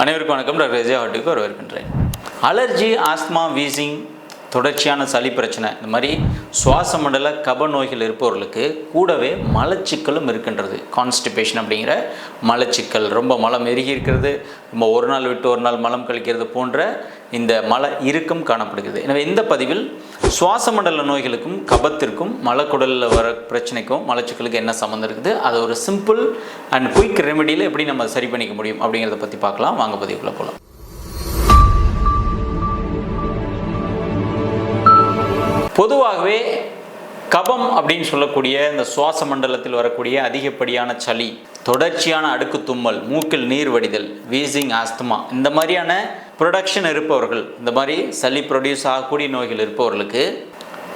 அனைவருக்கும் வணக்கம். டாக்டர் விஜய் ஹாட்டுக்கு வரவேற்கின்றேன். அலர்ஜி ஆஸ்மா வீசிங் தொடர்ச்சியான சளி பிரச்சனை இந்த மாதிரி சுவாச மண்டல கப நோய்கள் இருப்பவர்களுக்கு கூடவே மலச்சிக்கலும் இருக்கின்றது. கான்ஸ்டிபேஷன் அப்படிங்கிற மலச்சிக்கல். ரொம்ப மலம் எருகி இருக்கிறது ரொம்ப ஒரு நாள் விட்டு ஒரு நாள் மலம் கழிக்கிறது போன்ற இந்த மல இறுக்கம் காணப்படுகிறது. எனவே இந்த பதிவில் சுவாச மண்டல நோய்களுக்கும் கபத்திற்கும் மலக்குடலில் வர பிரச்சனைக்கும் மலச்சிக்கலுக்கு என்ன சம்மந்தம் இருக்குது? அது ஒரு சிம்பிள் அண்ட் குயிக் ரெமெடியில் எப்படி நம்ம சரி பண்ணிக்க முடியும் அப்படிங்கிறத பற்றி பார்க்கலாம். வாங்க பதிவுக்குள்ளே போகலாம் பொதுவாகவே கபம் அப்படின்னு சொல்லக்கூடிய இந்த சுவாச மண்டலத்தில் வரக்கூடிய அதிகப்படியான சளி தொடர்ச்சியான அடுக்கு தும்மல் மூக்கில் நீர் வடிதல் வீசிங் ஆஸ்துமா இந்த மாதிரியான ப்ரொடக்ஷன் இருப்பவர்கள் இந்த மாதிரி சளி ப்ரொடியூஸ் ஆகக்கூடிய நோய்கள் இருப்பவர்களுக்கு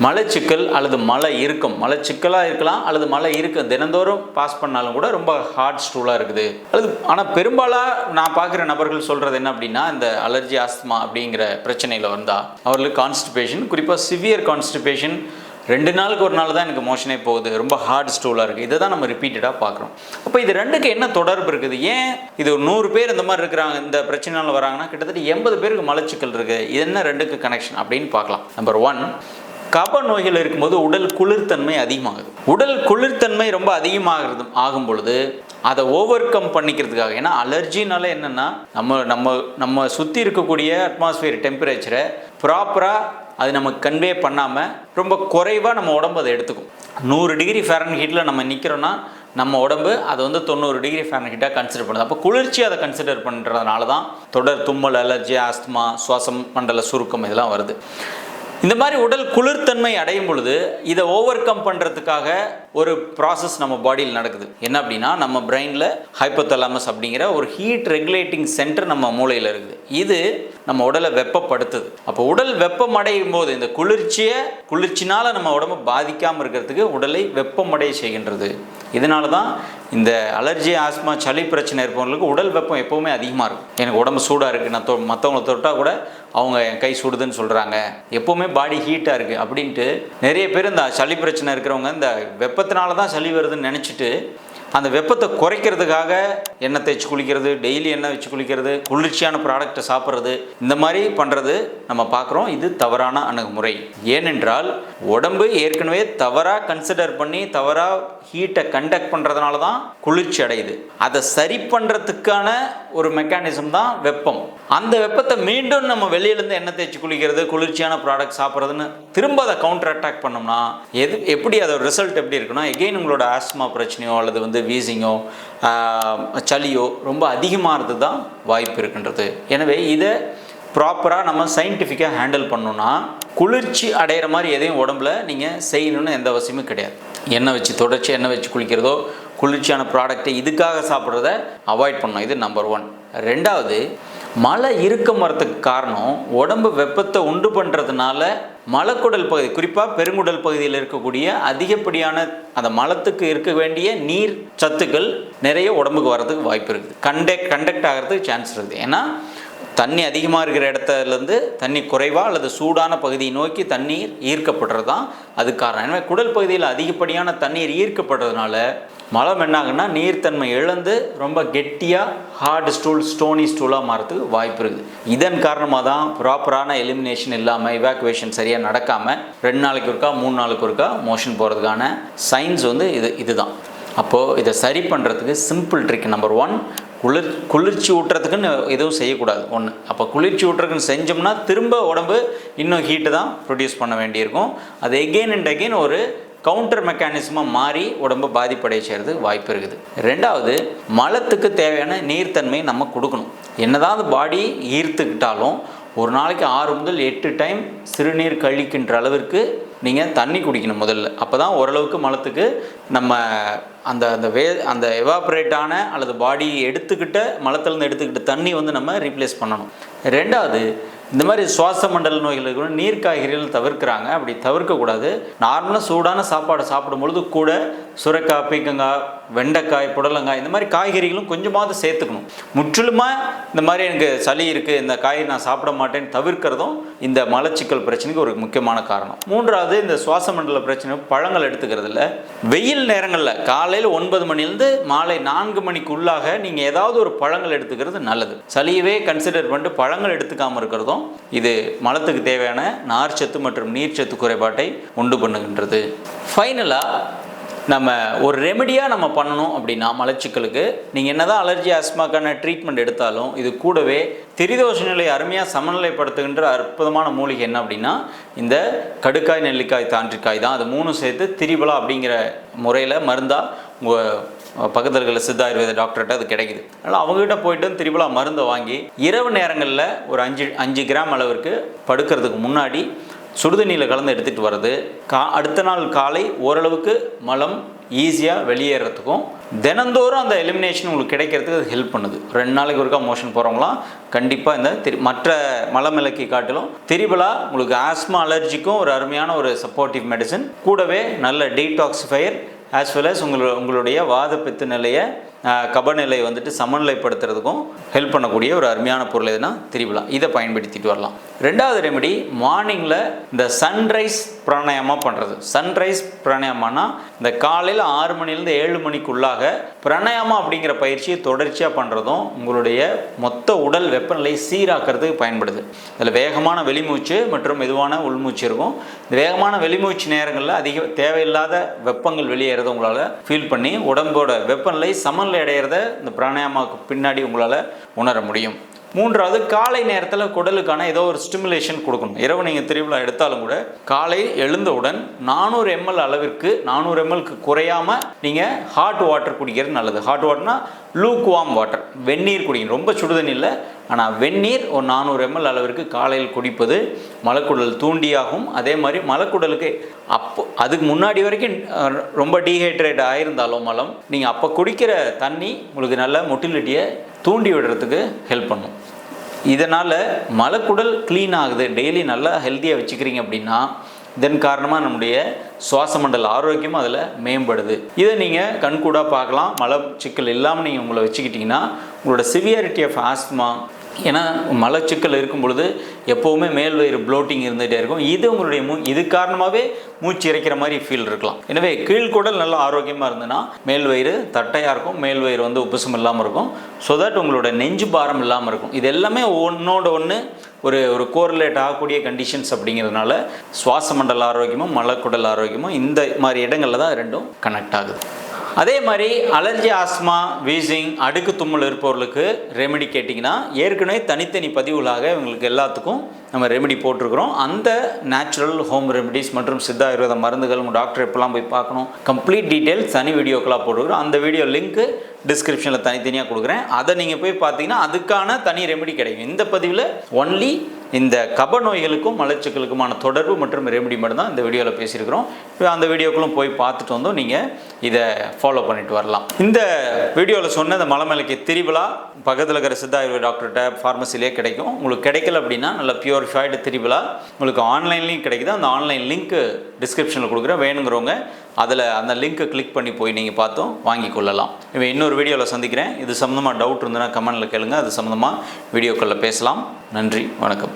மலச்சிக்கல் அல்லது மலை இருக்கும் மலச்சிக்கலாக இருக்கலாம் அல்லது மலை இருக்கும் தினந்தோறும் பாஸ் பண்ணாலும் கூட ரொம்ப ஹார்ட் ஸ்டூலாக இருக்குது. அல்லது ஆனால் பெரும்பாலாக நான் பார்க்குற நபர்கள் சொல்கிறது என்ன அப்படின்னா இந்த அலர்ஜி ஆஸ்துமா அப்படிங்கிற பிரச்சனையில் வந்தால் அவர்களுக்கு கான்ஸ்டிபேஷன் குறிப்பாக சிவியர் கான்ஸ்டிபேஷன் ரெண்டு நாளுக்கு ஒரு நாள் தான் எனக்கு மோஷனே போகுது. ரொம்ப ஹார்ட் ஸ்டூலாக இருக்குது இதை தான் நம்ம ரிப்பீட்டடாக பார்க்குறோம். அப்போ இது ரெண்டுக்கு என்ன தொடர்பு இருக்குது? ஏன் இது ஒரு நூறு பேர் இந்த மாதிரி இருக்கிறாங்க இந்த பிரச்சனைனால வராங்கன்னா கிட்டத்தட்ட எண்பது பேருக்கு மலச்சிக்கல் இருக்குது இது என்ன ரெண்டுக்கு கனெக்ஷன் அப்படின்னு பார்க்கலாம். நம்பர் ஒன் கப நோய்கள் இருக்கும்போது உடல் குளிர்த்தன்மை அதிகமாகுது. உடல் குளிர்த்தன்மை ரொம்ப அதிகமாகிறது ஆகும் பொழுது அதை ஓவர் கம் பண்ணிக்கிறதுக்காக. ஏன்னா அலர்ஜினால என்னென்னா நம்ம நம்ம நம்ம சுற்றி இருக்கக்கூடிய அட்மாஸ்பியர் டெம்பரேச்சரை ப்ராப்பராக அது நமக்கு கன்வே பண்ணாமல் ரொம்ப குறைவாக நம்ம உடம்பு அதை எடுத்துக்கும். நூறு டிகிரி ஃபேரன் ஹீட்டில் நம்ம நிற்கிறோன்னா நம்ம உடம்பு அதை வந்து தொண்ணூறு டிகிரி ஃபேரன்ஹீட்டாக கன்சிடர் பண்ணுது. அப்போ குளிர்ச்சி அதை கன்சிடர் பண்ணுறதுனால தான் தொடர் தும்மல் அலர்ஜி ஆஸ்துமா சுவாசம் மண்டல சுருக்கம் இதெல்லாம் வருது. இந்த மாதிரி உடல் குளிர்த்தன்மை அடையும் பொழுது இதை ஓவர் கம் பண்ணுறதுக்காக ஒரு ப்ராசஸ் நம்ம பாடியில் நடக்குது. என்ன அப்படின்னா நம்ம பிரெயினில் ஹைப்போதலாமஸ் அப்படிங்கிற ஒரு ஹீட் ரெகுலேட்டிங் சென்டர் நம்ம மூளையில் இருக்குது. இது நம்ம உடலை வெப்பப்படுத்துது. அப்போ உடல் வெப்பம் அடையும் போது இந்த குளிர்ச்சியை குளிர்ச்சினால் நம்ம உடம்பு பாதிக்காமல் இருக்கிறதுக்கு உடலை வெப்பமடைய செய்கின்றது. இதனால தான் இந்த அலர்ஜி ஆஸ்மா சளி பிரச்சனை இருப்பவங்களுக்கு உடல் வெப்பம் எப்போவுமே அதிகமாக இருக்கும். எனக்கு உடம்பு சூடாக இருக்குது நான் தொ மற்றவங்கள தொட்டால் கூட அவங்க என் கை சுடுதுன்னு சொல்கிறாங்க எப்போவுமே பாடி ஹீட்டாக இருக்குது அப்படின்ட்டு நிறைய பேர் இந்த சளி பிரச்சனை இருக்கிறவங்க இந்த விபத்தினால தான் சளி வருதுன்னு நினச்சிட்டு அந்த வெப்பத்தை குறைக்கிறதுக்காக எண்ணெய் தேய்ச்சி குளிக்கிறது டெய்லி எண்ணெய் வச்சு குளிக்கிறது குளிர்ச்சியான ப்ராடக்டை சாப்பிட்றது இந்த மாதிரி பண்ணுறது நம்ம பார்க்குறோம். இது தவறான அணுகுமுறை. ஏனென்றால் உடம்பு ஏற்கனவே தவறாக கன்சிடர் பண்ணி தவறாக ஹீட்டை கண்டக்ட் பண்ணுறதுனால தான் குளிர்ச்சி அடையுது. அதை சரி பண்ணுறதுக்கான ஒரு மெக்கானிசம் தான் வெப்பம். அந்த வெப்பத்தை மீண்டும் நம்ம வெளியிலேருந்து எண்ணெய் தேய்ச்சி குளிக்கிறது குளிர்ச்சியான ப்ராடக்ட் சாப்பிட்றதுன்னு திரும்ப அதை கவுண்டர் அட்டாக் பண்ணோம்னா எது எப்படி அதோட ரிசல்ட் எப்படி இருக்குன்னா எகெயின் உங்களோட ஆஸ்மா பிரச்சனையோ அல்லது வந்து வீசிங்கோ சளியோ ரொம்ப அதிகமாகிறது தான் வாய்ப்பு இருக்கின்றது. எனவே இதை ப்ராப்பராக நம்ம சயின்டிஃபிக்காக ஹேண்டில் பண்ணோன்னா குளிர்ச்சி அடையிற மாதிரி எதையும் உடம்புல நீங்கள் செய்யணும்னு எந்த அவசியமும் கிடையாது. எண்ணெய் வச்சு தொடர்ச்சி எண்ணெய் வச்சு குளிக்கிறதோ குளிர்ச்சியான ப்ராடக்ட்டை இதுக்காக சாப்பிட்றத அவாய்ட் பண்ணணும். இது நம்பர் ஒன் ரெண்டாவது மழை இறுக்கம் வரத்துக்கு காரணம் உடம்பு வெப்பத்தை உண்டு பண்ணுறதுனால மலக்குடல் பகுதி குறிப்பாக பெருங்குடல் பகுதியில் இருக்கக்கூடிய அதிகப்படியான அந்த மலத்துக்கு இருக்க வேண்டிய நீர் சத்துக்கள் நிறைய உடம்புக்கு வர்றதுக்கு வாய்ப்பு இருக்குது. கண்டக்ட் கண்டக்ட் ஆகிறதுக்கு சான்ஸ் இருக்குது. ஏன்னா தண்ணி அதிகமாக இருக்கிற இடத்துலேருந்து தண்ணி குறைவாக அல்லது சூடான பகுதியை நோக்கி தண்ணீர் ஈர்க்கப்படுறது தான் அது காரணம். எனவே குடல் பகுதியில் அதிகப்படியான தண்ணீர் ஈர்க்கப்படுறதுனால மலம் என்னாகுன்னா நீர்த்தன்மை இழந்து ரொம்ப கெட்டியாக ஹார்டு ஸ்டூல் ஸ்டோனி ஸ்டூலாக மாறதுக்கு வாய்ப்பு இருக்குது. இதன் காரணமாக தான் ப்ராப்பரான எலிமினேஷன் இல்லாமல் இவாக்குவேஷன் சரியாக நடக்காமல் ரெண்டு நாளைக்கு ஒருக்கா மூணு நாளுக்கு ஒருக்கா மோஷன் போகிறதுக்கான சைன்ஸ் வந்து இது இதுதான். அப்போது இதை சரி பண்ணுறதுக்கு சிம்பிள் ட்ரிக் நம்பர் ஒன் குளிர் குளிர்ச்சி ஊட்டுறதுக்குன்னு எதுவும் செய்யக்கூடாது. ஒன்று அப்போ குளிர்ச்சி ஊட்டுறதுக்குன்னு செஞ்சோம்னா திரும்ப உடம்பு இன்னும் ஹீட்டு தான் ப்ரொடியூஸ் பண்ண வேண்டியிருக்கும். அது எகெயின் அண்ட் அகெயின் ஒரு கவுண்டர் மெக்கானிசமாக மாறி உடம்பை பாதிப்படைய செய்கிறது வாய்ப்பு இருக்குது. ரெண்டாவது மலத்துக்கு தேவையான நீர்த்தன்மை நம்ம கொடுக்கணும். என்னதான் பாடி ஈர்த்துக்கிட்டாலும் ஒரு நாளைக்கு ஆறு முதல் எட்டு டைம் சிறுநீர் கழிக்கின்ற அளவிற்கு நீங்கள் தண்ணி குடிக்கணும் முதல்ல. அப்போ தான் ஓரளவுக்கு மலத்துக்கு நம்ம அந்த அந்த வே அந்த எவாப்ரேட்டான அல்லது பாடி எடுத்துக்கிட்ட மலத்திலேருந்து எடுத்துக்கிட்ட தண்ணி வந்து நம்ம ரீப்ளேஸ் பண்ணணும். ரெண்டாவது இந்த மாதிரி சுவாச மண்டல நோய்கள் கூட நீர் காய்கறிகள் தவிர்க்கிறாங்க. அப்படி தவிர்க்கக்கூடாது. நார்மலாக சூடான சாப்பாடு சாப்பிடும் பொழுது கூட சுரக்காய் பீக்கங்காய் வெண்டைக்காய் புடலங்காய் இந்த மாதிரி காய்கறிகளும் கொஞ்சமாவது சேர்த்துக்கணும். முற்றிலுமாக இந்த மாதிரி எனக்கு சளி இருக்குது இந்த காய் நான் சாப்பிட மாட்டேன்னு தவிர்க்கிறதும் இந்த மலச்சிக்கல் பிரச்சனைக்கு ஒரு முக்கியமான காரணம். மூன்றாவது இந்த சுவாச மண்டல பிரச்சனை பழங்கள் எடுத்துக்கிறதுல வெயில் நேரங்களில் காலையில் ஒன்பது மணிலேருந்து மாலை நான்கு மணிக்குள்ளாக நீங்கள் ஏதாவது ஒரு பழங்கள் எடுத்துக்கிறது நல்லது. சளியவே கன்சிடர் பண்ணிட்டு பழங்கள் எடுத்துக்காமல் இருக்கிறதும் இது மலத்துக்கு தேவையான நார்ச்சத்து மற்றும் நீர்ச்சத்து குறைபாட்டை உண்டு பண்ணுகின்றது. ஃபைனலாக நம்ம ஒரு ரெமெடியாக நம்ம பண்ணணும் அப்படின்னா மலச்சிக்கலுக்கு. நீங்கள் என்னதான் அலர்ஜி ஆஸ்மாக்கான ட்ரீட்மெண்ட் எடுத்தாலும் இது கூடவே திரிதோஷ நிலை அருமையாக சமநிலைப்படுத்துகின்ற அற்புதமான மூலிகை என்ன அப்படின்னா இந்த கடுக்காய் நெல்லிக்காய் தாண்டிக்காய் தான். அது மூணும் சேர்த்து திரிபலா அப்படிங்கிற முறையில் மருந்தாக உங்கள் பக்கத்தில் இருக்கிற சித்த ஆயுர்வேத டாக்டர்கிட்ட அது கிடைக்குது. அதனால் அவங்ககிட்ட போயிட்டு திரிபலா மருந்தை வாங்கி இரவு நேரங்களில் ஒரு அஞ்சு அஞ்சு கிராம் அளவிற்கு படுக்கிறதுக்கு முன்னாடி சுடுதண்ணியில் கலந்து எடுத்துகிட்டு வர்றது. கா அடுத்த நாள் காலை ஓரளவுக்கு மலம் ஈஸியாக வெளியேறதுக்கும் தினந்தோறும் அந்த எலிமினேஷன் உங்களுக்கு கிடைக்கிறதுக்கு அது ஹெல்ப் பண்ணுது. ரெண்டு நாளைக்கு ஒருக்கா மோஷன் போகிறவங்களாம் கண்டிப்பாக இந்த திரு மற்ற மலமிளக்கி காட்டிலும் திரிபலா உங்களுக்கு ஆஸ்மா அலர்ஜிக்கும் ஒரு அருமையான ஒரு சப்போர்ட்டிவ் மெடிசன் கூடவே நல்ல டீடாக்சிஃபயர் ஆஸ் வெல் அஸ் உங்களு உங்களுடைய வாத பித்து நிலையை கபநிலை வந்துட்டு சமநிலைப்படுத்துறதுக்கும் ஹெல்ப் பண்ணக்கூடிய ஒரு அருமையான பொருள் எதுனா திரிவிழா இதை பயன்படுத்திட்டு வரலாம். ரெண்டாவது ரெமெடி மார்னிங்கில் இந்த சன்ரைஸ் பிராணாயாமா பண்ணுறது சன்ரைஸ் பிராணாயாமானா இந்த காலையில் ஆறு மணிலேருந்து ஏழு மணிக்குள்ளாக பிராணாயாமா அப்படிங்கிற பயிற்சியை தொடர்ச்சியாக பண்ணுறதும் உங்களுடைய மொத்த உடல் வெப்பநிலையை சீராக்கிறதுக்கு பயன்படுது. அதில் வேகமான வெளிமூச்சு மற்றும் மெதுவான உள்மூச்சு இருக்கும். இந்த வேகமான வெளிமூச்சு நேரங்களில் அதிக தேவையில்லாத வெப்பங்கள் வெளியேறதை உங்களால் ஃபீல் பண்ணி உடம்போட வெப்பநிலை சமநிலை அடையிறத இந்த பிராணாயாமாவுக்கு பின்னாடி உங்களால் உணர முடியும். மூன்றாவது காலை நேரத்தில் குடலுக்கான ஏதோ ஒரு ஸ்டிமுலேஷன் கொடுக்கணும். இரவு நீங்கள் திருவிழா எடுத்தாலும் கூட காலை எழுந்தவுடன் நானூறு எம்எல் அளவிற்கு நானூறு எம்எல்க்கு குறையாமல் நீங்கள் ஹாட் வாட்டர் குடிக்கிறது நல்லது. ஹாட் வாட்டர்னால் லூக் வாட்டர் வெந்நீர் குடிக்கணும் ரொம்ப சுடுதண்ணி இல்லை ஆனால் வெந்நீர் ஒரு நானூறு எம்எல் அளவிற்கு காலையில் குடிப்பது மலக்குடல் தூண்டியாகும். அதே மாதிரி மலக்குடலுக்கு அப்போ அதுக்கு முன்னாடி வரைக்கும் ரொம்ப டீஹைட்ரேட் ஆயிருந்தாலும் மலம் நீங்கள் அப்போ குடிக்கிற தண்ணி உங்களுக்கு நல்ல மொட்டிலிட்டியை தூண்டி விடுறதுக்கு ஹெல்ப் பண்ணும். இதனால் மலக்குடல் க்ளீன் ஆகுது. டெய்லி நல்லா ஹெல்த்தியாக வச்சுக்கிறீங்க அப்படின்னா இதன் காரணமாக நம்முடைய சுவாச மண்டல ஆரோக்கியமும் அதில் மேம்படுது. இதை நீங்கள் கண்கூடாக பார்க்கலாம். மலச்சிக்கல் இல்லாமல் நீங்கள் உங்களை வச்சுக்கிட்டிங்கன்னா உங்களோட சிவியாரிட்டி ஆஃப் ஆஸ்மா ஏன்னா மலச்சிக்கல் இருக்கும் பொழுது எப்போவுமே மேல் வயிறு ப்ளோட்டிங் இருந்துகிட்டே இருக்கும். இது உங்களுடைய மூ இது காரணமாகவே மூச்சு இறைக்கிற மாதிரி ஃபீல் இருக்கலாம். எனவே கீழ்குடல் நல்லா ஆரோக்கியமாக இருந்ததுன்னா மேல் வயிறு தட்டையாக இருக்கும். மேல் வயிறு வந்து உப்புசம் இல்லாமல் இருக்கும். ஸோ தட் உங்களோட நெஞ்சு பாரம் இல்லாமல் இருக்கும். இது எல்லாமே ஒன்றோட ஒன்று ஒரு ஒரு கோரிலேட் ஆகக்கூடிய கண்டிஷன்ஸ் அப்படிங்கிறதுனால சுவாச மண்டல ஆரோக்கியமும் மலக்குடல் ஆரோக்கியமும் இந்த மாதிரி இடங்களில் தான் ரெண்டும் கனெக்ட் ஆகுது. அதே மாதிரி அலர்ஜி ஆஸ்மா வீசிங் அடுக்கு தும்மல் இருப்பவர்களுக்கு ரெமெடி கேட்டிங்கன்னா ஏற்கனவே தனித்தனி பதிவுகளாக இவங்களுக்கு எல்லாத்துக்கும் நம்ம ரெமெடி போட்டிருக்கிறோம். அந்த நேச்சுரல் ஹோம் ரெமெடிஸ் மற்றும் சித்த ஆயுர்வேத மருந்துகள் உங்கள் டாக்டர் எப்பெல்லாம் போய் பார்க்கணும் கம்ப்ளீட் டீட்டெயில்ஸ் தனி வீடியோக்களாக போட்டுருக்குறோம். அந்த வீடியோ லிங்க்கு டிஸ்கிரிப்ஷனில் தனித்தனியாக கொடுக்குறேன். அதை நீங்கள் போய் பார்த்தீங்கன்னா அதுக்கான தனி ரெமெடி கிடைக்கும். இந்த பதிவில் ஒன்லி இந்த கப நோய்களுக்கும் மலச்சிக்கலுக்குமான தொடர்பு மற்றும் ரெமெடி மட்டும்தான் இந்த வீடியோவில் பேசியிருக்கிறோம். இப்போ அந்த வீடியோக்குள்ளும் போய் பார்த்துட்டு வந்தோம் நீங்கள் இதை ஃபாலோ பண்ணிட்டு வரலாம். இந்த வீடியோவில் சொன்ன இந்த மலமலைக்கு திரிவிழா பக்கத்தில் இருக்கிற சித்த ஆயுர்வேத டாக்டர்கிட்ட ஃபார்மசிலே கிடைக்கும். உங்களுக்கு கிடைக்கல அப்படின்னா நல்ல பியூரிஃபைடு திரிவிழா உங்களுக்கு ஆன்லைன்லேயும் கிடைக்குது. அந்த ஆன்லைன் லிங்க்கு டிஸ்கிரிப்ஷனில் கொடுக்குறேன். வேணுங்கிறவங்க அதில் அந்த லிங்க்கை கிளிக் பண்ணி போய் நீங்கள் பார்த்தோம் வாங்கி கொள்ளலாம் இப்போ இன்னொரு வீடியோவில் சந்திக்கிறேன். இது சம்மந்தமாக டவுட் இருந்ததுன்னா கமெண்டில் கேளுங்க. அது சம்மந்தமாக வீடியோக்களில் பேசலாம். நன்றி. வணக்கம்.